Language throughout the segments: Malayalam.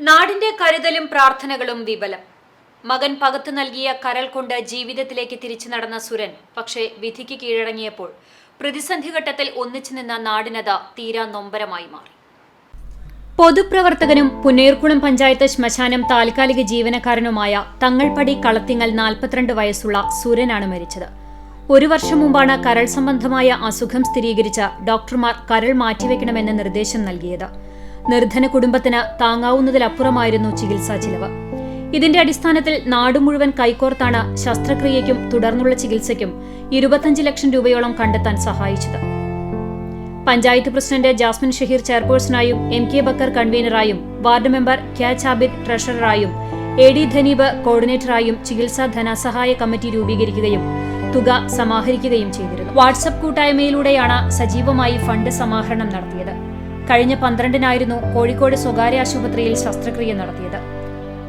നാടിന്റെ കരുതലും പ്രാർത്ഥനകളും വിപലം മകൻ പകത്തു നൽകിയ കരൽ കൊണ്ട് ജീവിതത്തിലേക്ക് തിരിച്ചു നടന്ന സുരൻ പക്ഷേ വിധിക്ക് കീഴടങ്ങിയപ്പോൾ പ്രതിസന്ധി ഘട്ടത്തിൽ ഒന്നിച്ചു നിന്ന നാടിനത തീരാ നൊമ്പരമായി മാറി. പൊതുപ്രവർത്തകനും പുന്നയൂർക്കുളം പഞ്ചായത്ത് ശ്മശാനം താൽക്കാലിക ജീവനക്കാരനുമായ തങ്ങൾപടി കളത്തിങ്ങൽ നാൽപ്പത്തിരണ്ട് വയസ്സുള്ള സുരനാണ് മരിച്ചത്. ഒരു വർഷം മുമ്പാണ് കരൾ സംബന്ധമായ അസുഖം സ്ഥിരീകരിച്ച ഡോക്ടർമാർ കരൾ മാറ്റിവെക്കണമെന്ന് നിർദ്ദേശം നൽകിയത്. നിർധന കുടുംബത്തിന് താങ്ങാവുന്നതിലപ്പുറമായിരുന്നു ചികിത്സാ ചിലവ്. ഇതിന്റെ അടിസ്ഥാനത്തിൽ നാടു മുഴുവൻ കൈകോർത്താണ് ശസ്ത്രക്രിയയ്ക്കും തുടർന്നുള്ള ചികിത്സയ്ക്കും ഇരുപത്തഞ്ച് ലക്ഷം രൂപയോളം കണ്ടെത്താൻ സഹായിച്ചത്. പഞ്ചായത്ത് പ്രസിഡന്റ് ജാസ്മിൻ ഷഹീർ ചെയർപേഴ്സണായും എം കെ ബക്കർ കൺവീനറായും വാർഡ് മെമ്പർ ക്യാ ചാബിദ് ട്രഷററായും എ ഡി ധനീബ് കോർഡിനേറ്ററായും ചികിത്സാ ധനസഹായ കമ്മിറ്റി രൂപീകരിക്കുകയും തുക സമാഹരിക്കുകയും ചെയ്തിരുന്നു. വാട്സപ്പ് കൂട്ടായ്മയിലൂടെയാണ് സജീവമായി ഫണ്ട് സമാഹരണം നടത്തിയത്. കഴിഞ്ഞ പന്ത്രണ്ടിനായിരുന്നു കോഴിക്കോട് സ്വകാര്യ ആശുപത്രിയിൽ ശസ്ത്രക്രിയ നടത്തിയത്.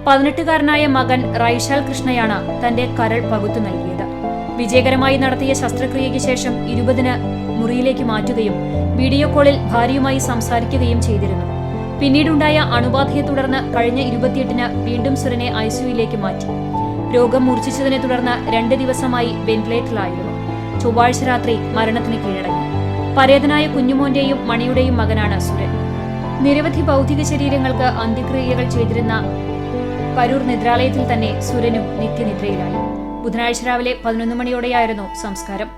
പതിനെട്ടുകാരനായ മകൻ റൈഷാൽ കൃഷ്ണയാണ് തന്റെ കരൾ പകുത്തു നൽകിയത്. വിജയകരമായി നടത്തിയ ശസ്ത്രക്രിയയ്ക്ക് ശേഷം ഇരുപതിന് മുറിയിലേക്ക് മാറ്റുകയും വീഡിയോ കോളിൽ ഭാര്യയുമായി സംസാരിക്കുകയും ചെയ്തിരുന്നു. പിന്നീടുണ്ടായ അണുബാധയെ തുടർന്ന് കഴിഞ്ഞ ഇരുപത്തിയെട്ടിന് വീണ്ടും സുരനെ ഐസിയുയിലേക്ക് മാറ്റി. രോഗം മൂർച്ഛിച്ചതിനെ തുടർന്ന് രണ്ട് ദിവസമായി വെന്റിലേറ്ററിലായിരുന്നു. ചൊവ്വാഴ്ച രാത്രി മരണത്തിന് കീഴടങ്ങി. പരേതനായ കുഞ്ഞുമോന്റെയും മണിയുടെയും മകനാണ് സുരൻ നിരവധി ഭൗതിക ശരീരങ്ങൾക്ക് അന്ത്യക്രിയകൾ ചെയ്തിരുന്ന പരൂർ നിദ്രാലയത്തിൽ തന്നെ സുരനും നിത്യനിദ്രയിലായി. ബുധനാഴ്ച രാവിലെ പതിനൊന്ന് മണിയോടെയായിരുന്നു സംസ്കാരം.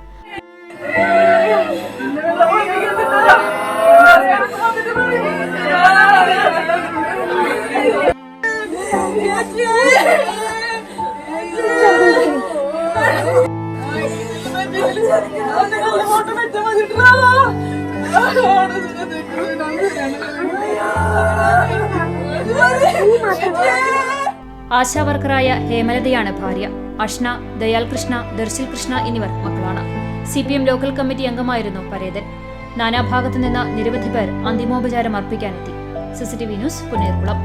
ആശാവർക്കറായ ഹേമലതയാണ് ഭാര്യ. അഷ്ന ദയാൽ കൃഷ്ണ ദർശിൽ കൃഷ്ണ എന്നിവർ മക്കളാണ്. C P M local committee അംഗമായിരുന്നു പരേതൻ. നാനാഭാഗത്തു നിന്ന് നിരവധി പേർ അന്തിമോപചാരം അർപ്പിക്കാനെത്തി. CCTV news Punerkulam.